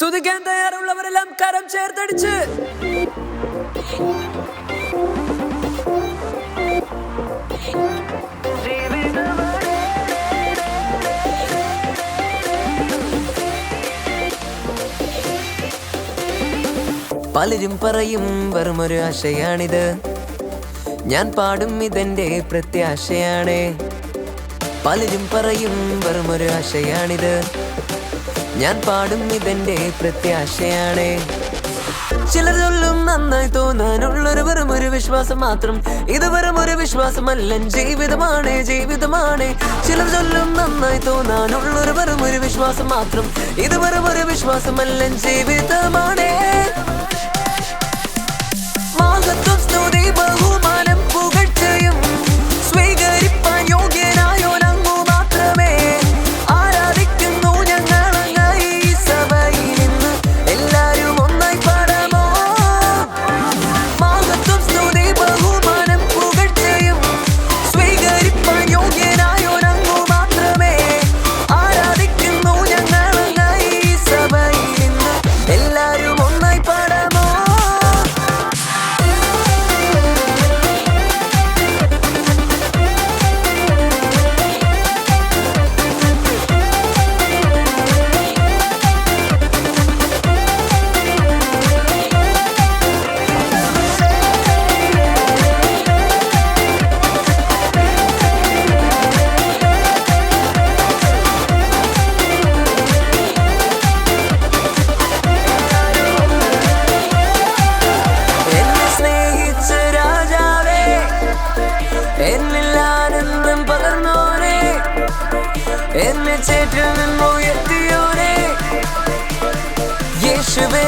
സ്തുതിക്കാൻ തയ്യാറുള്ളവരെല്ലാം കരം ചേർത്തടിച്ച്. പലരും പറയും വെറുമൊരു ആശയാണിത്. ഞാൻ പാടും ഇതെന്റെ പ്രത്യാശയാണ്. പലരും പറയും വെറുമൊരു ആശയാണിത്. ഞാൻ പാടും ഇതെന്റെ പ്രത്യാശയാണ്. ചിലർ ചൊല്ലും നന്നായി തോന്നാനുള്ളൊരു വെറും ഒരു വിശ്വാസം മാത്രം. ഇത് വെറും ഒരു വിശ്വാസമല്ല ജീവിതമാണ് ജീവിതമാണ്. ചിലർ ചൊല്ലും നന്നായി തോന്നാനുള്ളൊരു വെറും ഒരു വിശ്വാസം മാത്രം. ഇത് വെറും ഒരു വിശ്വാസമല്ല ജീവിതമാണ്. യേശുവേ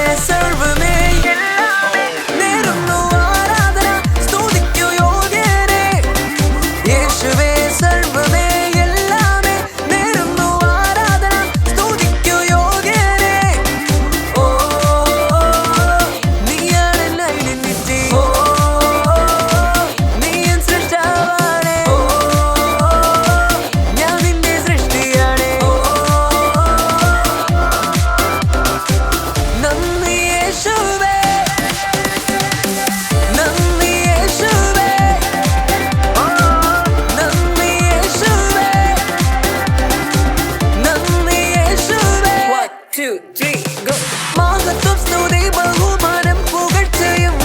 மாகத்தும் ஸ்துதி பகுமானம் புகழ்ச்சியும்.